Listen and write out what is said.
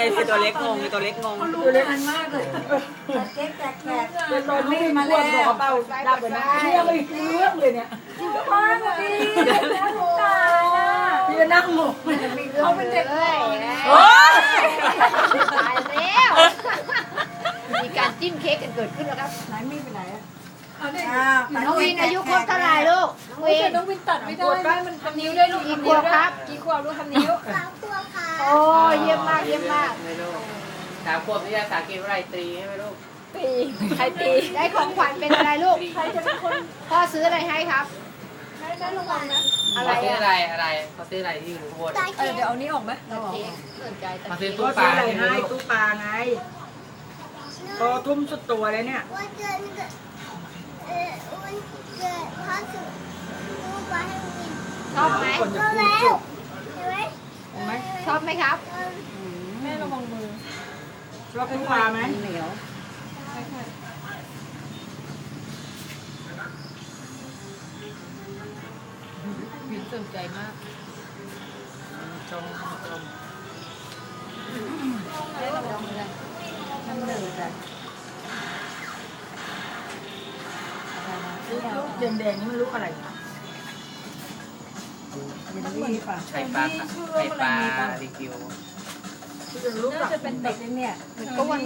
ไอ้ตัวเล็กงงมีตัวเล็กงงตัวเล็กมากเลยเก๊กแกกแกกเป็นตอนนี้มาแล้วขอเป่าดับเลยนะเรื่องอีเรื่องเลยเนี่ยพ่อดีแล้วหตายนะพี่นั่งหมกเขาเป็นเด็กเฮ้ยโอ๊ยตายแล้วมีการจิ้มเค้กกันเกิดขึ้นแล้วครับไหนมีไปไหนอะ น้องวินอายุครบเท่าไหร่ลูกน้องวินน้องวินตัดไม่ได้มันทำนิ้วด้วยลูกกี่ขวบครับ กี่ขวบลูกทำนิ้วสามขวบค่ะโอ้ยเยี่ยมมากเยี่ยมมากไม่ลูกสามขวบวิทยาศาสตร์เกมไรตรีใช่ไหมลูกปีใครตีได้ของขวัญเป็นอะไรลูกใครจะเป็นคนพ่อซื้ออะไรให้ครับได้ระวังนะอะไรเขาซื้ออะไรอะไรเขาซื้ออะไรที่อยู่ข้างบนเออเดี๋ยวเอานี้ออกไหมเมาซื้อตู้ปลาออะไรใหมให้ตู้ปลาไงพอทุ่มสุดตัวเลยเนี่ย วันเกิดเอ่อวันเกิดพ่อสุดลูกไปให้วิน ชอบไหมคนจะก็พูดแล้จวบเห็นไหมเห็นไหมชอบไหมครับแม่ระวังมือชอบตู้ปลาไหมเหนียววินสนใจมากชมชมมันเหนื่อยจ้ะลูกแดงๆนี่มันลูกอะไรคะ มันมีป่ะไข่ปลาค่ะไข่ปลาดิคิวลูกจะเป็นเด็กเนี่ย ก็วัน